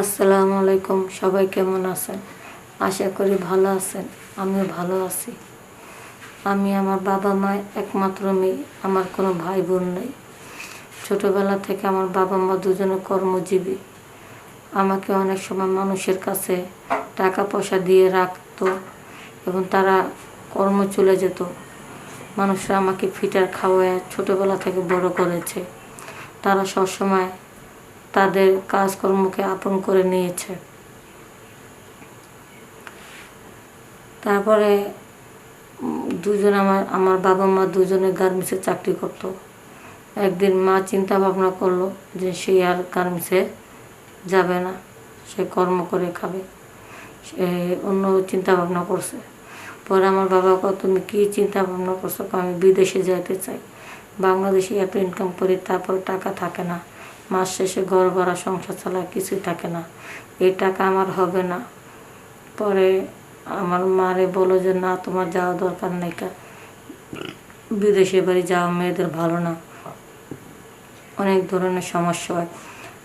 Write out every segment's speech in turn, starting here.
আসসালামু আলাইকুম, সবাই কেমন আছেন? আশা করি ভালো আছেন, আমিও ভালো আছি। আমি আমার বাবা মা একমাত্র মেয়ে, আমার কোনো ভাই বোন নেই। ছোটোবেলা থেকে আমার বাবা মা দুজনে কর্মজীবী। আমাকে অনেক সময় মানুষের কাছে টাকা পয়সা দিয়ে রাখতো এবং তারা কর্ম চলে যেত। মানুষরা আমাকে ফিটার খাওয়ায়, ছোটোবেলা থেকে বড় করেছে। তারা সবসময় তাদের কাজকর্মকে আপন করে নিয়েছে। তারপরে, দুজন আমার আমার বাবা মা দুজনে গার্মেন্টসে চাকরি করতো। একদিন মা চিন্তা ভাবনা করল যে সে আর গার্মেন্টসে যাবে না, সে কর্ম করে খাবে। সে অন্য চিন্তা ভাবনা করছে। পরে আমার বাবা কত তুমি কী চিন্তা ভাবনা করছ আমি বিদেশে যাইতে চাই। বাংলাদেশে এত ইনকাম করি, তারপর টাকা থাকে না। মাস শেষে ঘর ভরা সংসার চালা কিছুই থাকে না। এই টাকা আমার হবে না। পরে আমার মারে বলো যে, না, তোমার যাওয়া দরকার নেই কা। বিদেশে বাড়ি যাওয়া মেয়েদের ভালো না। অনেক ধরনের সমস্যা হয়।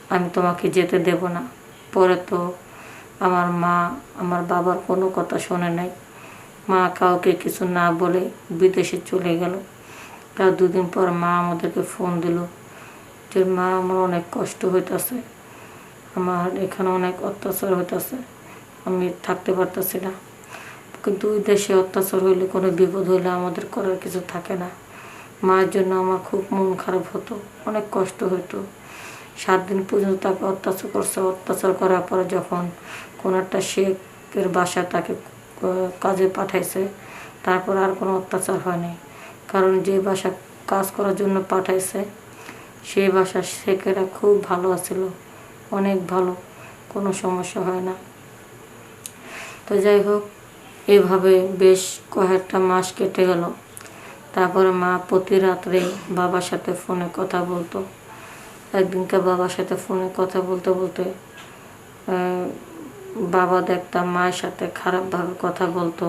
আমি তোমাকে যেতে দেব না। পরে তো আমার মা আমার বাবার কোনো কথা শোনে নাই। মা কাউকে কিছু না বলে বিদেশে চলে গেল। তার দুদিন পর মা আমাদেরকে ফোন দিল। যে মা আমার অনেক কষ্ট হইতাছে। আমার এখানে অনেক অত্যাচার হইতাছে। আমি থাকতে পারতেছি না। কিন্তু ওই দেশে অত্যাচার হইলে, কোনো বিপদ হইলে আমাদের করার কিছু থাকে না। মায়ের জন্য আমার খুব মন খারাপ হতো, অনেক কষ্ট হইতো। সাত দিন পর্যন্ত তাকে অত্যাচার করছে। অত্যাচার করার পরে যখন কোনো একটা শেখের বাসা তাকে কাজে পাঠাইছে, তারপর আর কোনো অত্যাচার হয়নি। কারণ যে বাসা কাজ করার জন্য পাঠাইছে সেই বাসার শেখেরা খুব ভালো আছিল, অনেক ভালো, কোনো সমস্যা হয় না। তো যাই হোক, এভাবে বেশ কয়েকটা মাস কেটে গেল। তারপরে মা প্রতি রাত্রে বাবার সাথে ফোনে কথা বলতো। একদিনকে বাবার সাথে ফোনে কথা বলতে বলতে বাবা দেখতাম মায়ের সাথে খারাপভাবে কথা বলতো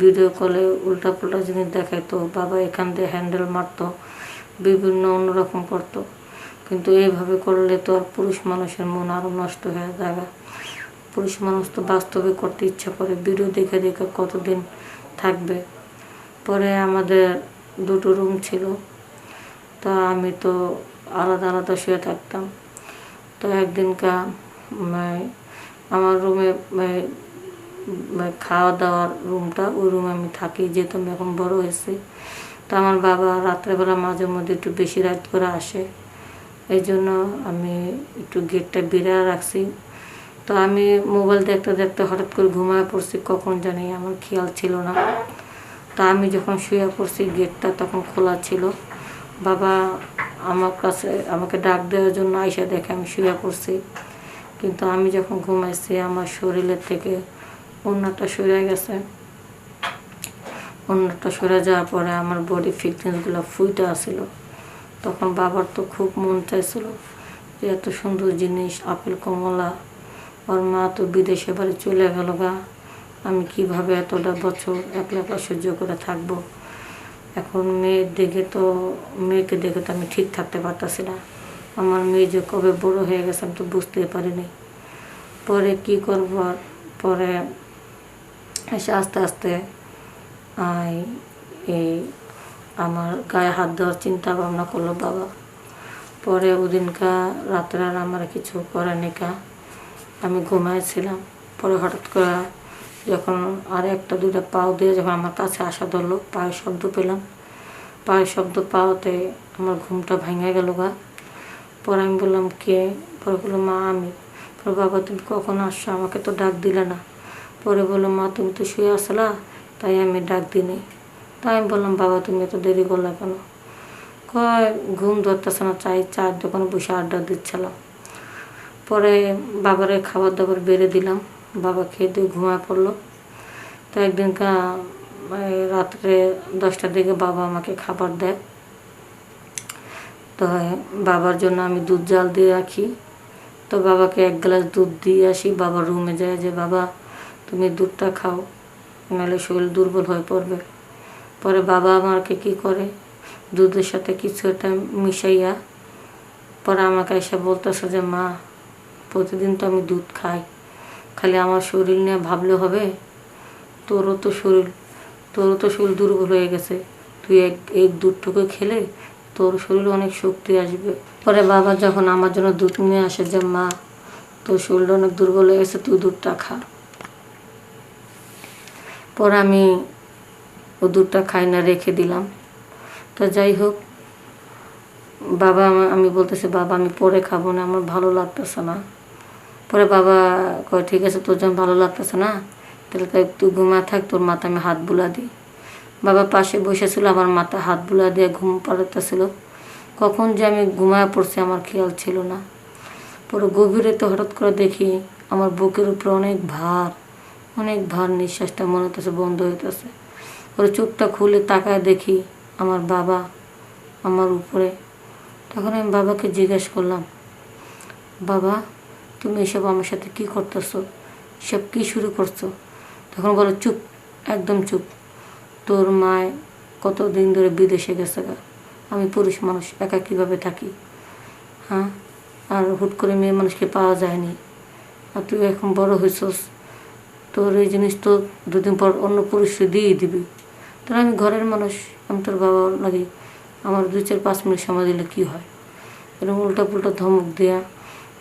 ভিডিও কলে উল্টাপুল্টা জিনিস দেখাইতো, বাবা এখান দিয়ে হ্যান্ডেল মারতো। বিভিন্ন অন্যরকম করতো কিন্তু এইভাবে করলে তো আর পুরুষ মানুষের মন আরও নষ্ট হয়ে যাবে। পুরুষ মানুষ তো বাস্তবে করতে ইচ্ছা করে, ভিডিও দেখে দেখে কতদিন থাকবে। পরে আমাদের দুটো রুম ছিল, তা আমি তো আলাদা আলাদা শুয়ে থাকতাম। তো একদিনকা আমার রুমে খাওয়া দাওয়ার রুমটা, ওই রুমে আমি থাকি, যেহেতু আমি এখন বড় হয়েছি। তো আমার বাবা রাত্রেবেলা মাঝে মধ্যে একটু বেশি রাত করে আসে। এই জন্য আমি একটু গেটটা বেড়ে রাখছি। তো আমি মোবাইল দেখতে দেখতে হঠাৎ করে ঘুমায় পড়ছি, কখন জানি আমার খেয়াল ছিল না। তা আমি যখন শুয়ে পড়ছি, গেটটা তখন খোলা ছিল। বাবা আমার কাছে আমাকে ডাক দেওয়ার জন্য আইসা দেখে আমি শুয়ে পড়ছি। কিন্তু আমি যখন ঘুমাইছি, আমার শরীরের থেকে অন্যটা সরে গেছে। অন্যটা সরে যাওয়ার পরে আমার বডি ফিটনেসগুলো ফুইটা আসছিল তখন বাবার তো খুব মন চাইছিল যে এত সুন্দর জিনিস, আপেল, কমলা। ওর মা তো বিদেশে বাড়ি চলে গেল গা। আমি কীভাবে এতটা বছর একলা একা সহ্য করে থাকব? এখন মেয়ের দেখে তো, মেয়েকে দেখে তো আমি ঠিক থাকতে পারতাছি না। আমার মেয়ে যে কবে বড় হয়ে গেছে আমি তো বুঝতেই পারিনি। পরে কি করব পরে এসে আস্তে আস্তে এই আমার গায়ে হাত দেওয়ার চিন্তা ভাবনা করল বাবা। পরে ওদিনকা রাত্রে আর আমার কিছু করেনি কা। আমি ঘুমাইছিলাম। পরে হঠাৎ করে যখন আর একটা দুইটা পাও দিয়ে যখন আমার কাছে আসা ধরলো, পায়ের শব্দ পেলাম। পায়ের শব্দ পাওয়াতে আমার ঘুমটা ভেঙে গেল গা। পরে আমি বললাম, কে? পরে বলল, মা, আমি। পরে বাবা, তুমি কখন আসছো? আমাকে তো ডাক দিলে না। পরে বলল, মা, তুমি তো শুয়ে আসলা তাই আমি ডাক দিই তাই আমি বললাম, বাবা, তুমি এত দেরি করলে কেন? কয়, ঘুম ধরতেছে না, চাই চার দোকানে বসে আড্ডা দিচ্ছিলাম। পরে বাবারে খাবার দাবার বেড়ে দিলাম। বাবা খেয়ে দিয়ে ঘুমায় পড়ল। তো একদিনকা এই রাত্রে দশটার দিকে বাবা আমাকে খাবার দেয়। তো বাবার জন্য আমি দুধ জাল দিয়ে রাখি। তো বাবাকে এক গ্লাস দুধ দিয়ে আসি। বাবার রুমে যায় যে, বাবা, তুমি দুধটা খাও। নাহলে শরীর দুর্বল হয়ে পড়বে। পরে বাবা আমাকে কি করে? দুধের সাথে কিছু একটা মিশাইয়া পরে আমাকে এসে বলতেছে যে, মা, প্রতিদিন তো আমি দুধ খাই। খালি আমার শরীর নিয়ে ভাবলে হবে, তোরও তো শরীর, তোরও তো শরীর দুর্বল হয়ে গেছে। তুই এক এক দুধটুকু খেলে তোর শরীরে অনেক শক্তি আসবে। পরে বাবা যখন আমার জন্য দুধ নিয়ে আসে যে, মা, তোর শরীরটা অনেক দুর্বল হয়ে গেছে, তুই দুধটা খা। পরে আমি ও দুধটা খাই না রেখে দিলাম। তো যাই হোক, বাবা আমি বলতেছি, বাবা, আমি পরে খাব না, আমার ভালো লাগতেছে না। পরে বাবা কয়, ঠিক আছে, তোর যখন ভালো লাগতেছে না, তাহলে তাই ঘুমা থাক, তোর মাথা আমি হাত বুলা দিই। বাবা পাশে বসেছিল, আমার মাথা হাত বুলা দিয়ে ঘুম পাড়াতেছিল। কখন যে আমি ঘুমায় পড়ছি, আমার খেয়াল ছিল না। পরে গভীরে তো হঠাৎ করে দেখি, আমার বুকের উপরে অনেক ভার। অনেক ভার নিঃশ্বাসটা মনে হতেছে বন্ধ হইতেছে। ওর চোখটা খুলে তাকায় দেখি আমার বাবা আমার উপরে। তখন আমি বাবাকে জিজ্ঞেস করলাম, বাবা, তুমি এসব আমার সাথে কি করতেছো? সব কি শুরু করছ? তখন বলো, চুপ, একদম চুপ। তোর মায় কতদিন ধরে বিদেশে গেছে গা? আমি পুরুষ মানুষ, একা কীভাবে থাকি? হ্যাঁ? আর হুট করে মেয়ে মানুষকে পাওয়া যায়নি। আর তুই এখন বড় হয়েছস তোর এই জিনিস তো দুদিন পর অন্য পুরুষকে দিয়েই দিবি। তাহলে আমি ঘরের মানুষ, আমি তোর বাবা লাগি আমার দুই চার পাঁচ মিনিট সময় দিলে কী হয়? এরকম উল্টা পুল্টা ধমক দেয়া,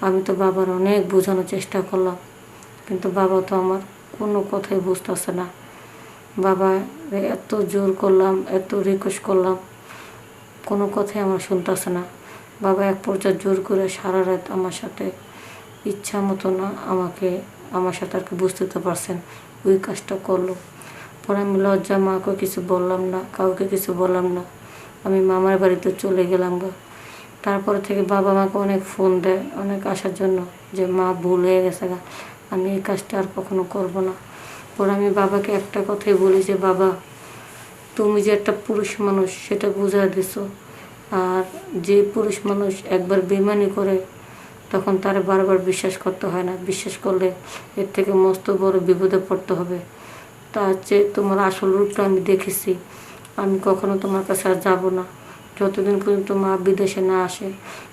আমি তো বাবার অনেক বোঝানোর চেষ্টা করলাম, কিন্তু বাবা তো আমার কোনো কথাই বুঝতেছে না। বাবা এত জোর করলাম, এত রিকোয়েস্ট করলাম, কোনো কথাই আমার শুনতেছে না। বাবা এক পর্যায়ে জোর করে সারা রাত আমার সাথে ইচ্ছা মতো না আমাকে আমার সাথে আর কি বুঝতে তো পারছেন ওই কাজটা করল। পরে আমি লজ্জা, মাকে কিছু বললাম না, কাউকে কিছু বললাম না। আমি মামার বাড়িতে চলে গেলাম গা। তারপরে থেকে বাবা মাকে অনেক ফোন দেয়, অনেক আসার জন্য যে, মা, ভুল হয়ে গেছে গা। আমি এই কাজটা আর কখনো করব না। পরে আমি বাবাকে একটা কথাই বলি যে, বাবা, তুমি যে একটা পুরুষ মানুষ, সেটা বুঝা দিছো। আর যে পুরুষ মানুষ একবার বেমানি করে তখন তার বারবার বিশ্বাস করতে হয় না। বিশ্বাস করলে এর থেকে মস্ত বড় বিপদে পড়তে হবে। তা হচ্ছে তোমার আসল রূপটা আমি দেখেছি। আমি কখনো তোমার কাছে আর যাব না। যতদিন পর্যন্ত মা বিদেশে না আসে,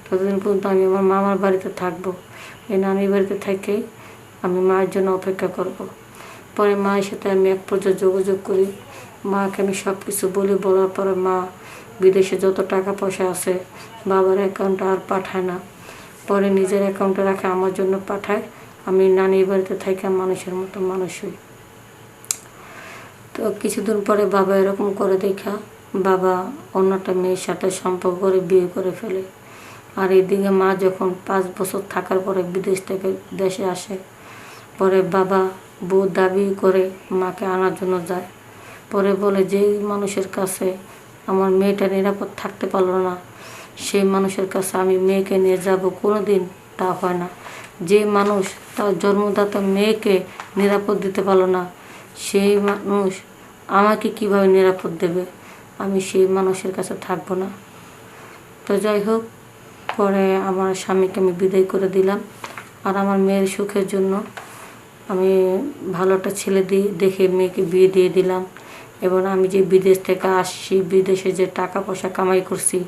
ততদিন পর্যন্ত আমি আমার মামার বাড়িতে থাকব। এই নানির বাড়িতে থেকেই আমি মায়ের জন্য অপেক্ষা করব। পরে মায়ের সাথে আমি এক পর্যায়ে যোগাযোগ করি। মাকে আমি সব কিছু বলি, বলার পরে মা বিদেশে যত টাকা পয়সা আছে বাবার অ্যাকাউন্টে আর পাঠায় না। পরে নিজের অ্যাকাউন্টে রাখে, আমার জন্য পাঠায়। আমি নানির বাড়িতে থেকে মানুষের মতো মানুষ হই। তো কিছুদিন পরে বাবা এরকম করে দেখা, বাবা অন্যটা মেয়ের সাথে সম্পর্ক করে বিয়ে করে ফেলে। আর এদিকে মা যখন পাঁচ বছর থাকার পরে বিদেশ থেকে দেশে আসে, পরে বাবা বউ দাবি করে মাকে আনার জন্য যায়। পরে বলে, যেই মানুষের কাছে আমার মেয়েটা নিরাপদ থাকতে পারল না সেই মানুষের কাছে আমি মেয়েকে নিয়ে যাব কোনো দিন তা হয় না। যে মানুষ তার জন্মদাতা মেয়েকে নিরাপদ দিতে পারল না, সেই মানুষ আমাকে কীভাবে নিরাপদ দেবে? আমি সেই মানুষের কাছে থাকব না। তো যাই হোক, পরে আমার স্বামীকে আমি বিদায় করে দিলাম। আর আমার মেয়ের সুখের জন্য আমি ভালো একটা ছেলে দিয়ে, দেখে মেয়েকে বিয়ে দিয়ে দিলাম। এবং আমি যে বিদেশ থেকে আসছি, বিদেশে যে টাকা পয়সা কামাই করছি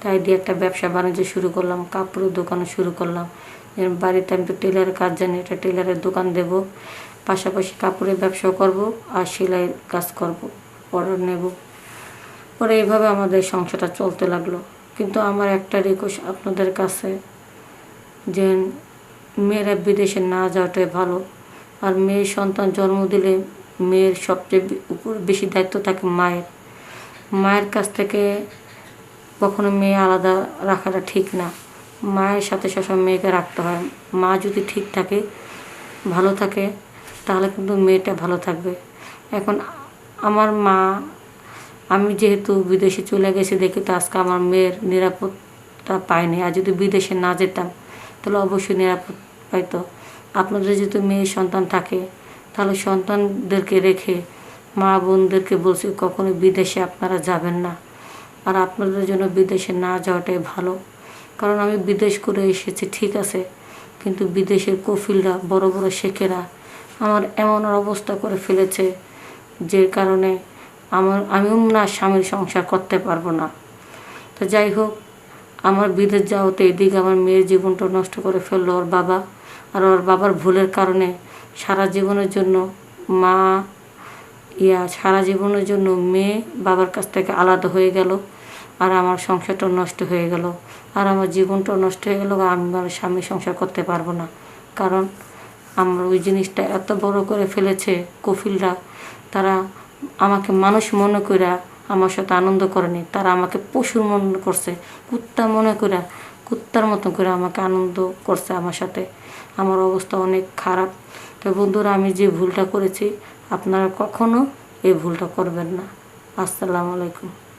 তাই দিয়ে একটা ব্যবসা বাণিজ্য শুরু করলাম, কাপড়ের দোকানও শুরু করলাম। বাড়িতে আমি তো টেলারের কাজ জানি এটা টেলারের দোকান দেব। পাশাপাশি কাপড়ের ব্যবসাও করব আর সেলাইয়ের কাজ করব, অর্ডার নেব। পরে এইভাবে আমাদের সংসারটা চলতে লাগল। কিন্তু আমার একটা রিকোয়েস্ট আপনাদের কাছে, যে মেয়েরা বিদেশে না যাওয়াটাই ভালো। আর মেয়ের সন্তান জন্ম দিলে মেয়ের সবচেয়ে উপর বেশি দায়িত্ব থাকে মায়ের। মায়ের কাছ থেকে কখনো মেয়ে আলাদা রাখাটা ঠিক না। মায়ের সাথে সবসময় মেয়েকে রাখতে হয়। মা যদি ঠিক থাকে, ভালো থাকে, তাহলে কিন্তু মেয়েটা ভালো থাকবে। এখন আমার মা, আমি যেহেতু বিদেশে চলে গেছি দেখি তো আজকে আমার মেয়ের নিরাপত্তা পায়নি আর যদি বিদেশে না যেতাম, তাহলে অবশ্যই নিরাপদ পাইতো। আপনাদের যেহেতু মেয়ের সন্তান থাকে, তাহলে সন্তানদেরকে রেখে মা বোনদেরকে বলছি, কখনো বিদেশে আপনারা যাবেন না। আর আপনাদের জন্য বিদেশে না যাওয়াটাই ভালো। কারণ আমি বিদেশ করে এসেছি, ঠিক আছে। কিন্তু বিদেশের কফিলরা, বড় বড় শেখেরা আমার এমন অবস্থা করে ফেলেছে যে কারণে আমার, আমিও না স্বামীর সংসার করতে পারব না। তো যাই হোক, আমার বিদেশ যাওয়াতে এদিকে আমার মেয়ের জীবনটা নষ্ট করে ফেলল ওর বাবা। আর ওর বাবার ভুলের কারণে সারা জীবনের জন্য মা ইয়া সারা জীবনের জন্য মেয়ে বাবার কাছ থেকে আলাদা হয়ে গেল, আর আমার সংসারটা নষ্ট হয়ে গেল, আর আমার জীবনটাও নষ্ট হয়ে গেল, আমি আমার স্বামী সংসার করতে পারব না। কারণ আমার ওই জিনিসটা এত বড় করে ফেলেছে কফিলরা, তারা আমাকে মানুষ মনে করে আমার সাথে আনন্দ করেনি, তারা আমাকে পশুর মনে করছে, কুত্তা মনে করে, কুত্তার মতো করে আমাকে আনন্দ করছে আমার সাথে। আমার অবস্থা অনেক খারাপ। তো বন্ধুরা, আমি যে ভুলটা করেছি আপনারা কখনো এই ভুলটা করবেন না। আসসালামু আলাইকুম।